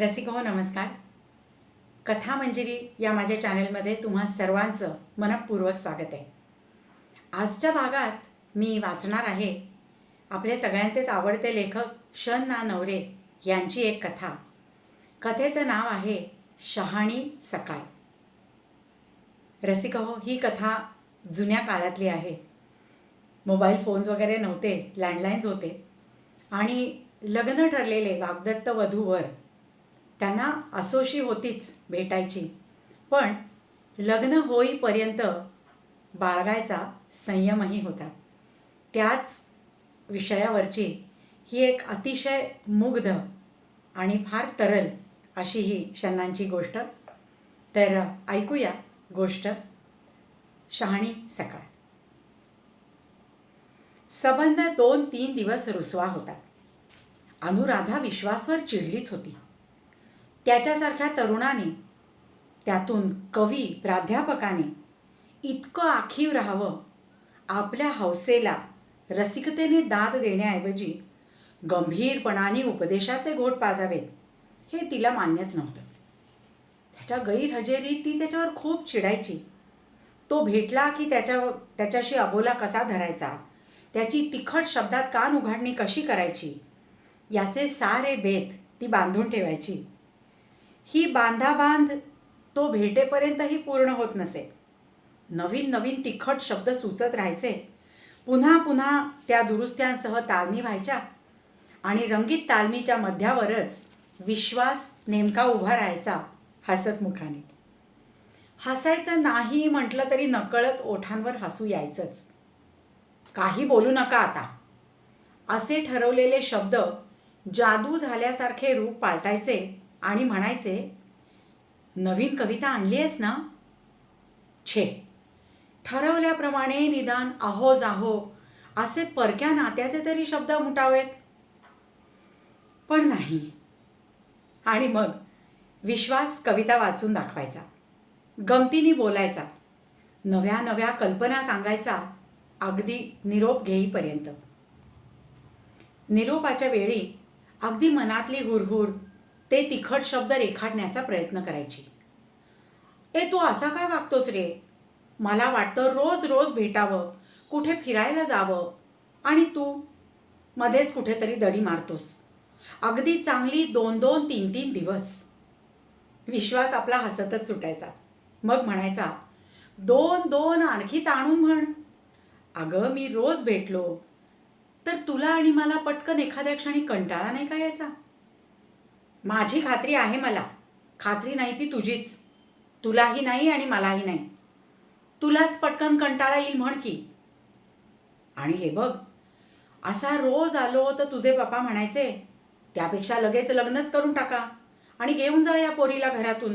रसिक हो नमस्कार. कथा मंजिरी या माझ्या चॅनलमध्ये तुम्हा सर्वांचं मनपूर्वक स्वागत आहे. आजच्या भागात मी वाचणार आहे आपले सगळ्यांचेच आवडते लेखक शन ना नवरे यांची एक कथा. कथेचं नाव आहे शहाणी सकाळ. रसिक हो ही कथा जुन्या काळातली आहे. मोबाईल फोन्स वगैरे नव्हते लँडलाईन्स होते आणि लग्न ठरलेले वाग्दत्त वधूवर त्यांना असोशी होतीच भेटायची. पण लग्न होईपर्यंत बाळगायचा संयमही होता. त्याच विषयावरची ही एक अतिशय मुग्ध आणि फार तरल अशी ही शन्नांची गोष्ट. तर ऐकूया गोष्ट शहाणी सकाळ. संबंध दोन तीन दिवस रुसवा होता. अनुराधा विश्वासवर चिडलीच होती. त्याच्यासारख्या तरुणाने त्यातून कवी प्राध्यापकाने इतकं आखीव राहावं आपल्या हौसेला रसिकतेने दाद देण्याऐवजी गंभीरपणाने उपदेशाचे घोट पाजावेत हे तिला मान्यच नव्हतं. त्याच्या गैरहजेरीत ती त्याच्यावर खूप चिडायची. तो भेटला की त्याच्या त्याच्याशी अबोला कसा धरायचा? त्याची तिखट शब्दात कान उघाडणी कशी करायची? याचे सारे बेत ती बांधून ठेवायची. ही बांधाबांध तो भेटेपर्यंतही पूर्ण होत नसे. नवीन नवीन तिखट शब्द सुचत राहायचे. पुन्हा पुन्हा त्या दुरुस्त्यांसह तालमी व्हायच्या आणि रंगीत तालमीच्या मध्यावरच विश्वास नेमका उभा राहायचा हसतमुखाने हसायचं नाही म्हटलं तरी नकळत ओठांवर हसू यायचंच. काही बोलू नका आता. असे ठरवलेले शब्द जादू झाल्यासारखे रूप पालटायचे आणि म्हणायचे नवीन कविता आणली आहेस ना? छे. ठरवल्याप्रमाणे निदान आहो. जाहो असे परक्या नात्याचे तरी शब्द मुटावेत. पण नाही. आणि मग विश्वास कविता वाचून दाखवायचा. गमतीने बोलायचा. नव्या नव्या कल्पना सांगायचा. अगदी निरोप घेईपर्यंत. निरोपाच्या वेळी अगदी मनातली हुरहुर ते तिखट शब्द रेखाटण्याचा प्रयत्न करायची. ए तू असा काय वागतोस रे? मला वाटतं रोज रोज भेटावं कुठे फिरायला जावं. आणि तू? मध्येच कुठेतरी दडी मारतोस. अगदी चांगली दोन दोन तीन तीन दिवस. विश्वास आपला हसतच सुटायचा. मग म्हणायचा दोन दोन आणखी ताणून म्हण. अगं मी रोज भेटलो. तर तुला आणि मला पटकन एखाद्या क्षणी कंटाळा नाही का यायचा? माझी खात्री आहे मला. खात्री नाही ती तुझीच. तुलाही नाही आणि मलाही नाही. तुलाच पटकन कंटाळा येईल म्हण की. आणि हे बघ असा रोज आलो तर तुझे पप्पा म्हणायचे त्यापेक्षा लगेच लग्नच करून टाका आणि घेऊन जा या पोरीला घरातून.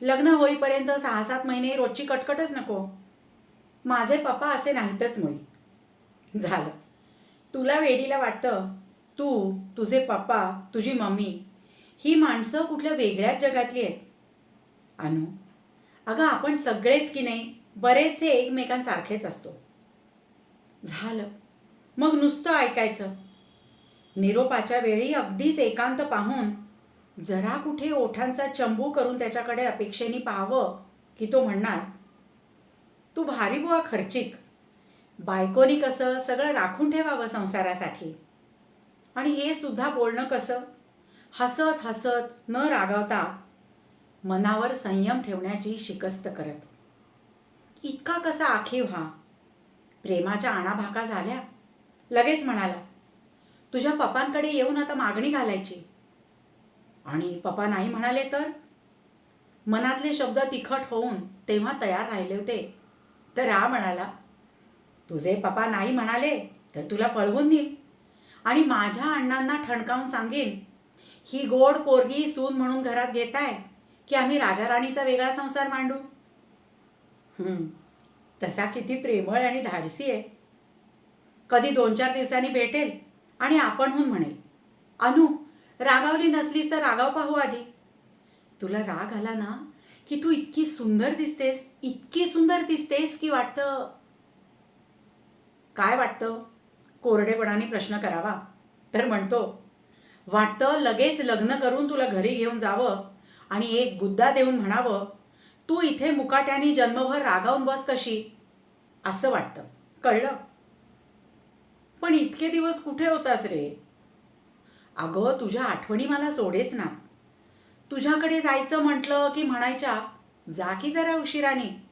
लग्न होईपर्यंत सहा सात महिने रोजची कटकटच नको. माझे पप्पा असे नाहीतच मुळी. झालं. तुला वेडीला वाटतं तू तुझे पप्पा तुझी मम्मी ही माणसं कुठल्या वेगळ्याच जगातली आहेत? अनु अगं आपण सगळेच की नाही बरेचसे एकमेकांसारखेच असतो. झालं. मग नुसतं ऐकायचं. निरोपाच्या वेळी अगदीच एकांत पाहून जरा कुठे ओठांचा चंबू करून त्याच्याकडे अपेक्षेने पाहावं की तो म्हणणार तू भारी बुवा खर्चिक. बायकोनी कसं सगळं राखून ठेवावं संसारासाठी? आणि हे सुद्धा बोलणं कसं? हसत हसत न रागावता मनावर संयम ठेवण्याची शिकस्त करत. इतका कसा आखीव हा? प्रेमाच्या आणाभाका झाल्या. लगेच म्हणाला तुझ्या पप्पांकडे येऊन आता मागणी घालायची. आणि पप्पा नाही म्हणाले तर? मनातले शब्द तिखट होऊन तेव्हा तयार राहिले होते. तर रा म्हणाला तुझे पप्पा नाही म्हणाले तर तुला पळवून देईल आणि माझ्या अण्णांना ठणकावून सांगेन ही गोड पोरगी सून म्हणून घरात घेताय की आम्ही राजा राणीचा वेगळा संसार मांडू? तसा किती प्रेमळ आणि धाडसी आहे. कधी दोन चार दिवसांनी भेटेल आणि आपणहून म्हणेल अनु रागावली नसलीस तर रागाव पाहू आधी. तुला राग आला ना की तू इतकी सुंदर दिसतेस इतकी सुंदर दिसतेस की वाटतं काय वाटतं? कोरडेपणाने प्रश्न करावा. तर म्हणतो वाटतं लगेच लग्न करून तुला घरी घेऊन जावं आणि एक गुद्दा देऊन म्हणावं तू इथे मुकाट्याने जन्मभर रागावून बस कशी? असं वाटतं. कळलं? पण इतके दिवस कुठे होतास रे? अगं तुझ्या आठवणी मला सोडेच ना. तुझ्याकडे जायचं म्हटलं की म्हणायच्या जा की जरा उशिराने.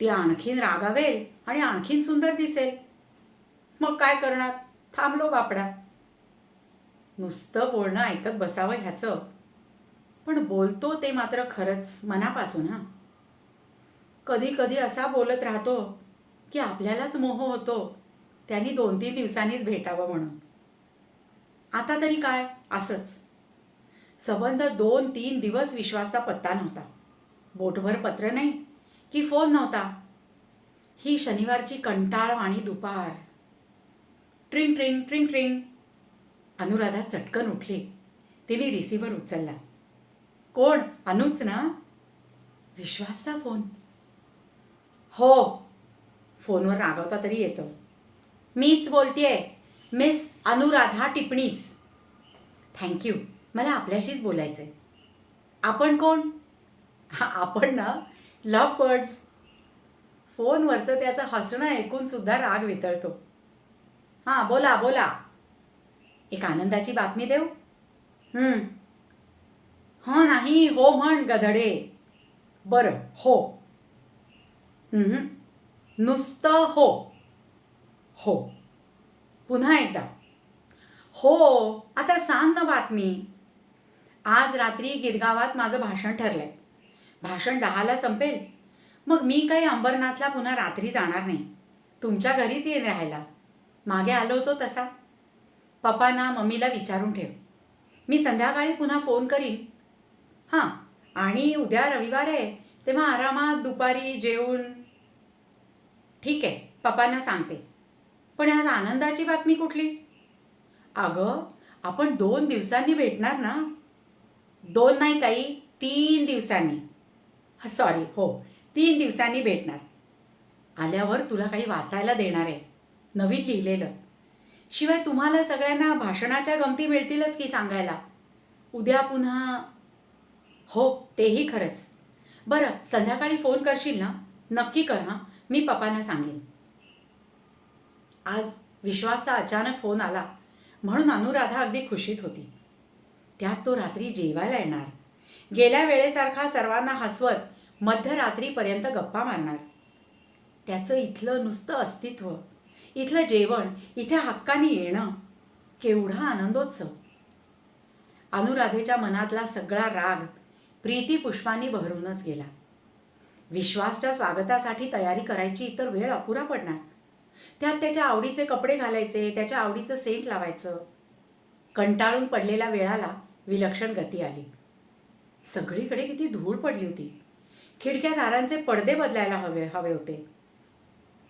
ती आणखीन रागावेल आणि आणखीन सुंदर दिसेल. मग काय करणार? थांबलो बापडा. नुसतं बोलणं ऐकत बसावं ह्याचं. पण बोलतो ते मात्र खरंच मनापासून हां. कधी कधी असा बोलत राहतो की आपल्यालाच मोह होतो त्यांनी दोन तीन दिवसांनीच भेटावं म्हणून. आता तरी काय? असंच. संबंध दोन तीन दिवस विश्वासचा पत्ता नव्हता. बोटभर पत्र नाही की फोन नव्हता. ही शनिवारची कंटाळवाणी दुपार. ट्रिंग ट्रिंग ट्रिंग ट्रिंग. अनुराधा चटकन उठली. तिने रिसिव्हर उचलला. कोण? अनुच ना? विश्वासचा फोन. हो. फोनवर रागवता तरी येतं. मीच बोलतेय. मिस अनुराधा टिपणीस. थँक्यू मला आपल्याशीच बोलायचं आहे आपण कोण? आपण ना लव बर्ड्स. फोनवरचं त्याचं हसणं ऐकून सुद्धा राग वितळतो. हां बोला बोला. एक आनंदाची बातमी देऊ? हं. हां नाही हो म्हण गधडे. बरं हो. हं. नुसतं हो. हो. पुन्हा एकदा. हो आता सांग ना बातमी. आज रात्री गिरगावात माझं भाषण ठरलंय. भाषण दहाला संपेल. मग मी काही अंबरनाथला पुन्हा रात्री जाणार नाही. तुमच्या घरीच येईन राहायला. मागे आलो होतो तसा. पप्पांना मम्मीला विचारून ठेव. मी संध्याकाळी पुन्हा फोन करीन. हां आणि उद्या रविवार आहे तेव्हा आरामात दुपारी जेवून. ठीक आहे पप्पांना सांगते. पण आज आनंदाची बातमी कुठली? अगं आपण दोन दिवसांनी भेटणार ना? दोन नाही काही तीन दिवसांनी. सॉरी हो तीन दिवसांनी भेटणार. आल्यावर तुला काही वाचायला देणार आहे. नवीन लिहिलेलं. शिवाय तुम्हाला सगळ्यांना भाषणाच्या गमती मिळतीलच की सांगायला. उद्या पुन्हा हो तेही खरंच. बरं संध्याकाळी फोन करशील ना? नक्की कर हां. मी पप्पांना सांगेन. आज विश्वासचा अचानक फोन आला. म्हणून अनुराधा अगदी खुशीत होती. त्यात तो रात्री जेवायला येणार. गेल्या वेळेसारखा सर्वांना हसवत मध्यरात्रीपर्यंत गप्पा मारणार. त्याचं इथलं नुसतं अस्तित्व इथलं जेवण इथे हक्काने येणं केवढा आनंदोत्सव. अनुराधेच्या मनातला सगळा राग प्रीती पुष्पांनी बहरूनच गेला. विश्वासच्या स्वागतासाठी तयारी करायची तर वेळ अपुरा पडणार. त्यात त्याच्या आवडीचे कपडे घालायचे त्याच्या आवडीचं सेंट लावायचं. कंटाळून पडलेल्या वेळाला विलक्षण गती आली. सगळीकडे किती धूळ पडली होती. खिडक्या दारांचे पडदे बदलायला हवे हवे होते.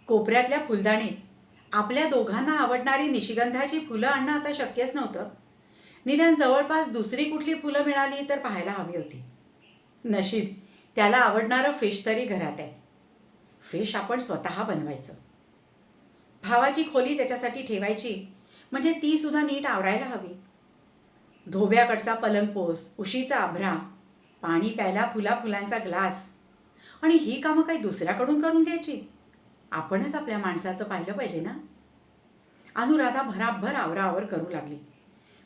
कोपऱ्यातल्या फुलदाणीत आपल्या दोघांना आवडणारी निशिगंधाची फुलं आणणं आता शक्यच नव्हतं. निदान जवळपास दुसरी कुठली फुलं मिळाली तर पाहायला हवी होती. नशीब त्याला आवडणारं फिश तरी घरात आहे. फिश आपण स्वतः बनवायचं. भावाची खोली त्याच्यासाठी ठेवायची म्हणजे तीसुद्धा नीट आवरायला हवी. धोब्याकडचा पलंगपोस उशीचा आभरा पाणी प्यायला फुला फुलांचा ग्लास. आणि ही कामं काही दुसऱ्याकडून करून घ्यायची? आपणच आपल्या माणसाचं पाहिलं पाहिजे ना? अनुराधा भराभर आवराआवर करू लागली.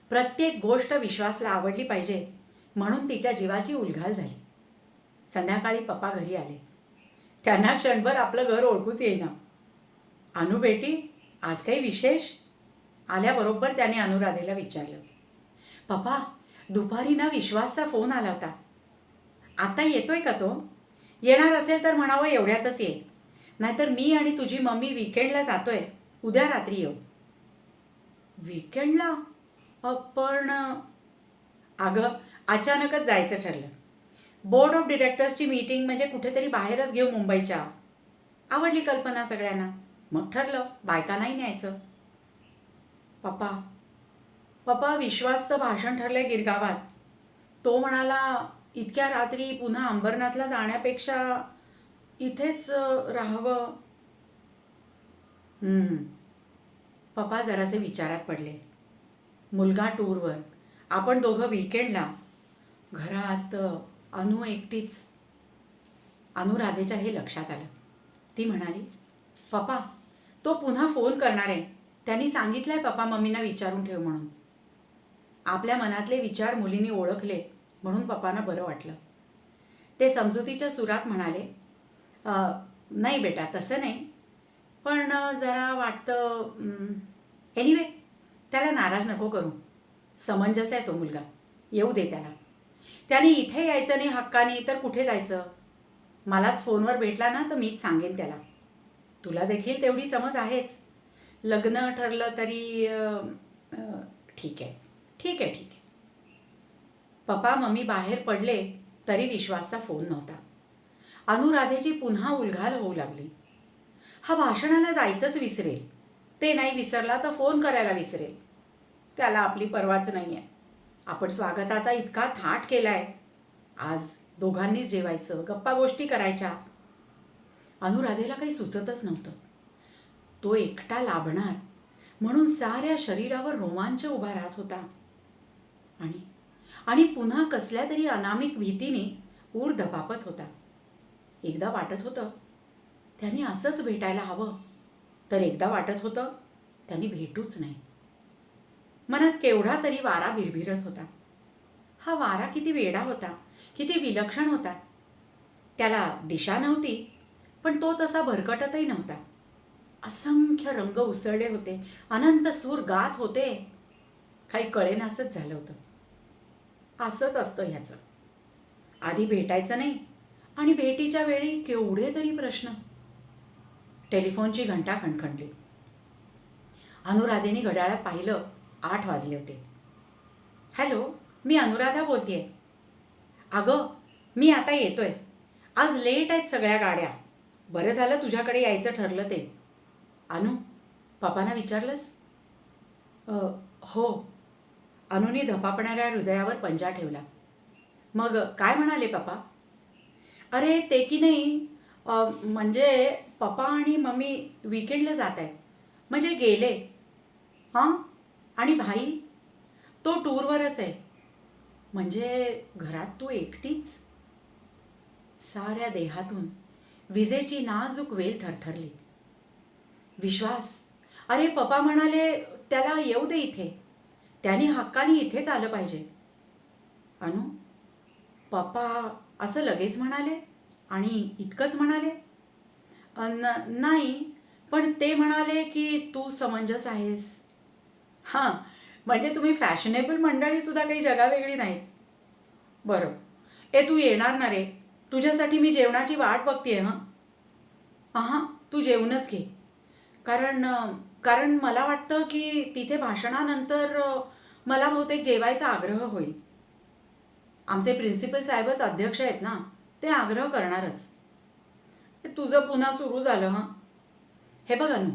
प्रत्येक गोष्ट विश्वासला आवडली पाहिजे म्हणून तिच्या जीवाची उलघाल झाली. संध्याकाळी पप्पा घरी आले. त्यांना क्षणभर आपलं घर ओळखूच येईना. अनु बेटी आज काही विशेष? आल्याबरोबर त्याने अनुराधेला विचारलं. पप्पा दुपारी ना विश्वासचा फोन आला होता. आता येतोय का तो? येणार असेल तर म्हणावं एवढ्यातच ये. नाहीतर मी आणि तुझी मम्मी विकेंडला जातोय. उद्या रात्री येऊ. विकेंडला पण अगं अचानकच जायचं ठरलं. बोर्ड ऑफ डिरेक्टर्सची मीटिंग म्हणजे कुठेतरी बाहेरच घेऊ मुंबईच्या. आवडली कल्पना सगळ्यांना. मग ठरलं बायकांनाही न्यायचं. पप्पा पप्पा विश्वासचं भाषण ठरलंय गिरगावात. तो म्हणाला इतक्या रात्री पुन्हा अंबरनाथला जाण्यापेक्षा इथेच राहावं. पप्पा जरासे विचारात पडले. मुलगा टूरवर. आपण दोघं विकेंडला घरात अनु एकटीच. अनुराधेच्या हे लक्षात आलं. ती म्हणाली पप्पा तो पुन्हा फोन करणार आहे. त्यांनी सांगितलंय पप्पा मम्मींना विचारून ठेव म्हणून. आपल्या मनातले विचार मुलींनी ओळखले म्हणून पप्पांना बरं वाटलं. ते समजुतीच्या सुरात म्हणाले "अ, नाही बेटा तसं नाही. पण जरा वाटतं एनिवे त्याला नाराज नको करू. समंजस आहे तो मुलगा. येऊ दे त्याला. त्याने इथे यायचं नाही हक्काने तर कुठे जायचं? मलाच फोनवर भेटला ना तर मीच सांगेन त्याला. तुला देखील तेवढी समज आहेच. लग्न ठरलं तरी ठीक आहे. ठीक आहे ठीक आहे. पप्पा मम्मी बाहेर पडले तरी विश्वासचा फोन नव्हता. अनुराधेची पुन्हा उलघाल होऊ लागली. हा भाषणाला जायचंच विसरेल. ते नाही विसरला तर फोन करायला विसरेल. त्याला आपली परवाच नाही आहे आपण स्वागताचा इतका थाट केला आहे आज दोघांनीच जेवायचं गप्पा गोष्टी करायच्या. अनुराधेला काही सुचतच नव्हतं. तो एकटा लाभणार म्हणून साऱ्या शरीरावर रोमांच उभा राहत होता. आणि आणि पुन्हा कसल्या तरी अनामिक भीतीने ऊर धपापत होता. एकदा वाटत होतं. त्यांनी असंच भेटायला हवं. तर एकदा वाटत होतं त्यांनी भेटूच नाही. मनात केवढा तरी वारा भिरभिरत होता. हा वारा किती वेडा होता किती विलक्षण होता. त्याला दिशा नव्हती पण तो तसा भरकटतही नव्हता. असंख्य रंग उसळले होते अनंत सूर गात होते. काही कळेनासंच झालं होतं. असंच असतं ह्याचं. आधी भेटायचं नाही आणि भेटीच्या वेळी केवढे तरी प्रश्न. टेलिफोनची घंटा खणखणली. अनुराधेने घड्याळात पाहिलं आठ वाजले होते. हॅलो मी अनुराधा बोलतेय. अगं मी आता येतोय. आज लेट आहेत सगळ्या गाड्या. बरं झालं तुझ्याकडे यायचं ठरलं ते. अनु पप्पांना विचारलंस? हो. अनुनी धपापणाऱ्या हृदयावर पंजा ठेवला. मग काय म्हणाले पप्पा? अरे ते की नाही? म्हणजे पप्पा आणि मम्मी विकेंडला जात आहेत. म्हणजे गेले. हां? आणि भाई? तो टूरवरच आहे. म्हणजे घरात तू एकटीच? साऱ्या देहातून विजेची नाजूक वेल थरथरली. विश्वास. अरे पप्पा म्हणाले त्याला येऊ दे इथे. त्याने हक्काने इथेच आलं पाहिजे. अनु? पप्पा असं लगेच म्हणाले आणि इतकंच म्हणाले. न नाही पण ते म्हणाले की तू समंजस आहेस. हां म्हणजे तुम्ही फॅशनेबल मंडळीसुद्धा काही जगावेगळी नाहीत. बरं ए तू येणार ना रे? तुझ्यासाठी मी जेवणाची वाट बघते हां? हां तू जेवणच घे. कारण कारण मला वाटतं की तिथे भाषणानंतर मला बहुतेक जेवायचा आग्रह होईल. आमचे प्रिन्सिपल साहेबच अध्यक्ष आहेत ना ते आग्रह करणारच. तुझं पुन्हा सुरू झालं हां? हे बघ अनु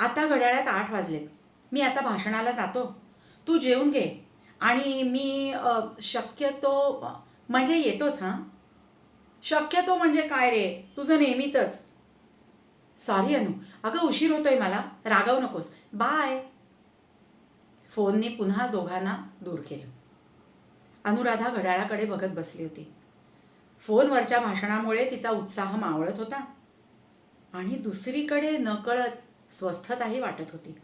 आता घड्याळ्यात आठ वाजलेत. मी आता भाषणाला जातो. तू जेवून घे. आणि मी शक्यतो म्हणजे येतोच हां? शक्यतो म्हणजे काय रे? तुझं नेहमीचंच. सॉरी अनु अगं उशीर होतोय मला. रागवू नकोस. बाय फोनने पुन्हा दोघांना दूर केलं. अनुराधा घड्याळाकडे बघत बसली होती. फोनवरच्या भाषणामुळे तिचा उत्साह मावळत होता. आणि दुसरीकडे नकळत स्वस्थताही वाटत होती.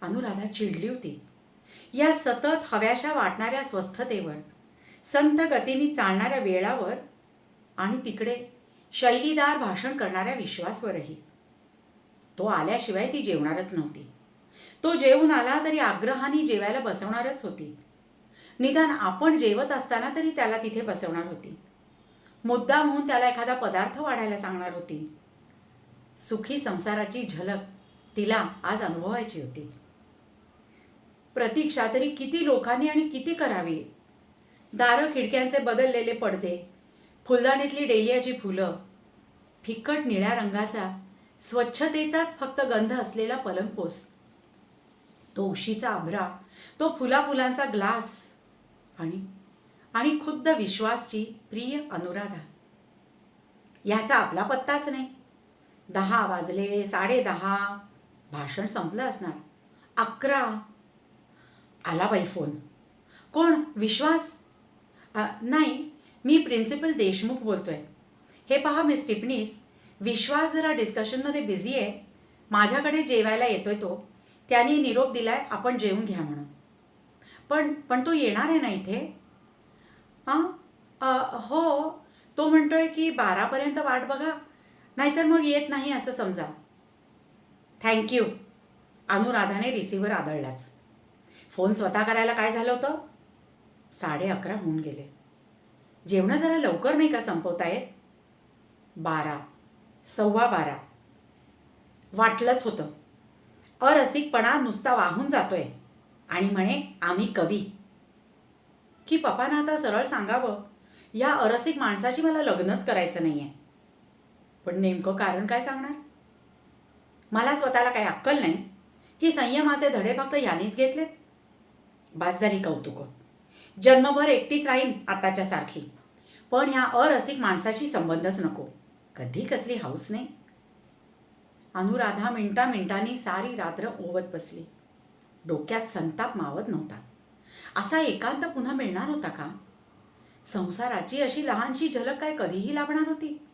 अनुराधा चिडली होती. या सतत हव्याशा वाटणाऱ्या स्वस्थतेवर संत गतीने चालणाऱ्या वेळावर आणि तिकडे शैलीदार भाषण करणाऱ्या विश्वासवरही. तो आल्याशिवाय ती जेवणारच नव्हती. तो जेवून आला तरी आग्रहाने जेवायला बसवणारच होती. निदान आपण जेवत असताना तरी त्याला तिथे बसवणार होती. मुद्दा म्हणून त्याला एखादा पदार्थ वाढायला सांगणार होती. सुखी संसाराची झलक तिला आज अनुभवायची होती. प्रतीक्षा तरी किती लोकांनी आणि किती करावी? दारं खिडक्यांचे बदललेले पडदे फुलदाणीतली डेलियाची फुलं फिकट निळ्या रंगाचा स्वच्छतेचाच फक्त गंध असलेला पलंगपोस तो उशीचा आभरा तो फुला फुलांचा ग्लास आणि आणि खुद्द विश्वासची प्रिय अनुराधा. याचा आपला पत्ताच नाही. दहा वाजले साडे दहा. भाषण संपलं असणार. अकरा. आला बाई फोन. कोण? विश्वास? नाही मी प्रिन्सिपल देशमुख बोलतोय. हे पहा मिस टिपणीस विश्वास जरा डिस्कशनमध्ये बिझी आहे. माझ्याकडे जेवायला येतोय तो. त्याने निरोप दिलाय आपण जेवून घ्या म्हणून. पण पण तो येणार आहे ना इथे? हां? हो. तो म्हणतो आहे की बारापर्यंत वाट बघा. नाहीतर मग येत नाही असं समजा. थँक्यू अनुराधाने रिसिव्हर आदळलाच. फोन स्वतः करायला काय झालं होतं? साडे अकरा होऊन गेले. जेवणं जरा लवकर नाही का संपवता येत? बारा. सव्वा बारा. वाटलंच होतं. अरसिकपणा नुसता वाहून जातोय. आणि म्हणे आम्ही कवी. की पप्पांना आता सरळ सांगावं? या अरसिक माणसाशी मला लग्नच करायचं नाही आहे पण नेमकं कारण काय सांगणार? मला स्वतःला काही अक्कल नाही की संयमाचे धडे फक्त यानेच घेतलेत? बास झाली कौतुकं. जन्मभर एकटीच राहीन आताच्या सारखी. पण ह्या अरसिक माणसाशी संबंधच नको. कधी कसली हाऊस नाही. अनुराधा मिनटा मिनटांनी सारी रात्र ओवत बसली. डोक्यात संताप मावत नव्हता. असा एकांत पुन्हा मिळणार होता का? संसाराची अशी लहानशी झलक काय कधीही लाभणार होती?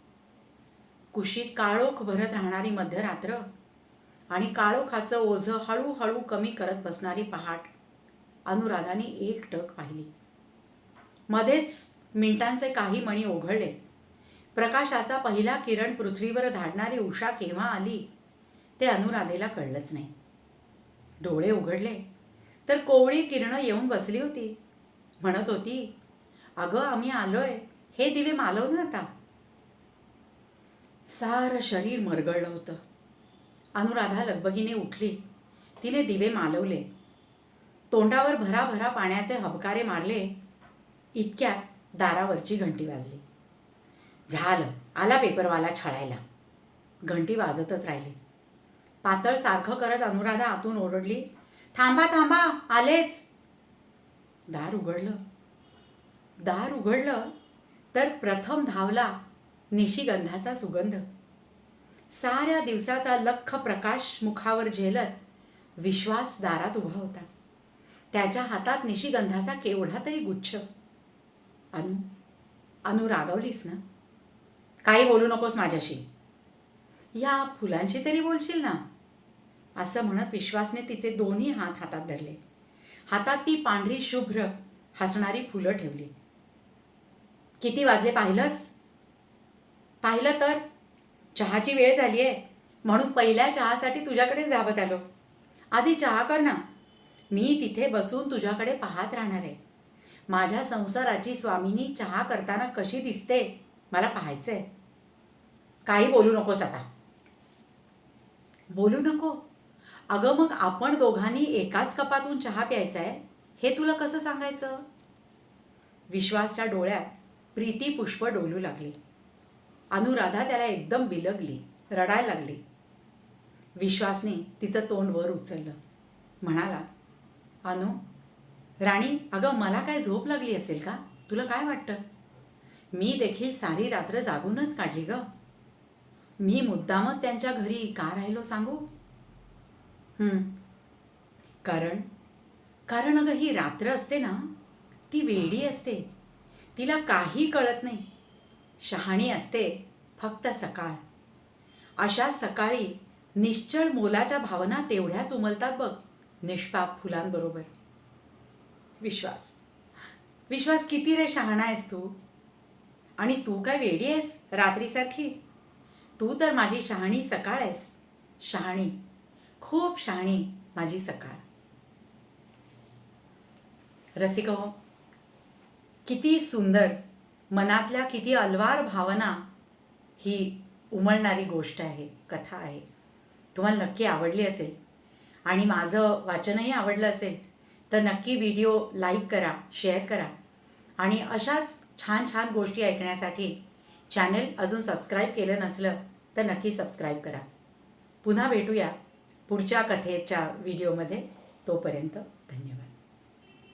कुशीत काळोख भरत राहणारी मध्यरात्र आणि काळोखाचं ओझं हळूहळू कमी करत बसणारी पहाट अनुराधाने एक टक पाहिली. मध्येच मिनिटांचे काही मणी ओघळले. प्रकाशाचा पहिला किरण पृथ्वीवर धाडणारी उषा केव्हा आली ते अनुराधेला कळलंच नाही. डोळे उघडले. तर कोवळी किरणं येऊन बसली होती. म्हणत होती अगं आम्ही आलोय. हे दिवे मालव ना आता. सारं शरीर मरगळलं होतं. अनुराधा लगबगीने उठली. तिने दिवे मालवले. तोंडावर भराभरा पाण्याचे हबकारे मारले. इतक्यात दारावरची घंटी वाजली. झालं. आला पेपरवाला छळायला. घंटी वाजतच राहिली. पातळ सारखं करत अनुराधा आतून ओरडली थांबा थांबा आलेच. दार उघडलं. दार उघडलं तर प्रथम धावला निशिगंधाचा सुगंध. साऱ्या दिवसाचा लख्ख प्रकाश मुखावर झेलत विश्वास दारात उभा होता. त्याच्या हातात निशिगंधाचा केवढा तरी गुच्छ. अनु अनु रागवलीस ना? काही बोलू नकोस माझ्याशी. या फुलांशी तरी बोलशील ना? असं म्हणत विश्वासने तिचे दोन्ही हात हातात धरले. हातात ती पांढरी शुभ्र हसणारी फुलं ठेवली. किती वाजले पाहिलंस? पाहिलं तर? चहाची वेळ झाली आहे म्हणून पहिल्या चहासाठी तुझ्याकडे जावत आलो. आधी चहा कर ना. मी तिथे बसून तुझ्याकडे पाहत राहणार आहे. माझ्या संसाराची स्वामिनी चहा करताना कशी दिसते मला पाहायचं आहे काही बोलू नकोस आता. बोलू नको? अगं मग आपण दोघांनी एकाच कपातून चहा प्यायचा आहे हे तुला कसं सांगायचं? विश्वासच्या डोळ्यात प्रीती पुष्प डोलू लागली. अनुराधा त्याला एकदम बिलगली रडायला लागली. विश्वासने तिचं तोंड वर उचललं. म्हणाला अनु राणी अगं मला काय झोप लागली असेल का? तुला काय वाटतं? मी देखील सारी रात्र जागूनच काढली ग. मी मुद्दामच त्यांच्या घरी का राहिलो सांगू? कारण कारण अगं ही रात्र असते ना ती वेडी असते. तिला काही कळत नाही. शहाणी असते फक्त सकाळ. अशा सकाळी निश्चळ मोलाच्या भावना तेवढ्याच उमलतात बघ निष्पाप फुलांबरोबर. विश्वास. विश्वास किती रे शहाणा आहेस तू? आणि तू काय वेडी आहेस रात्रीसारखी? तू तर माझी शहाणी सकाळ आहेस. शहाणी. खूप शहाणी माझी सकाळ. रसिक हो किती सुंदर मनातल्या किती अलवार भावना ही उमळणारी गोष्ट आहे कथा आहे. तुम्हाला नक्की आवडली असेल आणि माझं वाचनही आवडलं असेल तर नक्की व्हिडिओ लाईक करा शेअर करा. आणि अशाच छान छान गोष्टी ऐकण्यासाठी चॅनल अजून सबस्क्राईब केलं नसलं तर नक्की सबस्क्राईब करा. पुन्हा भेटूया. पुढच्या कथेच्या व्हिडिओमध्ये तोपर्यंत धन्यवाद.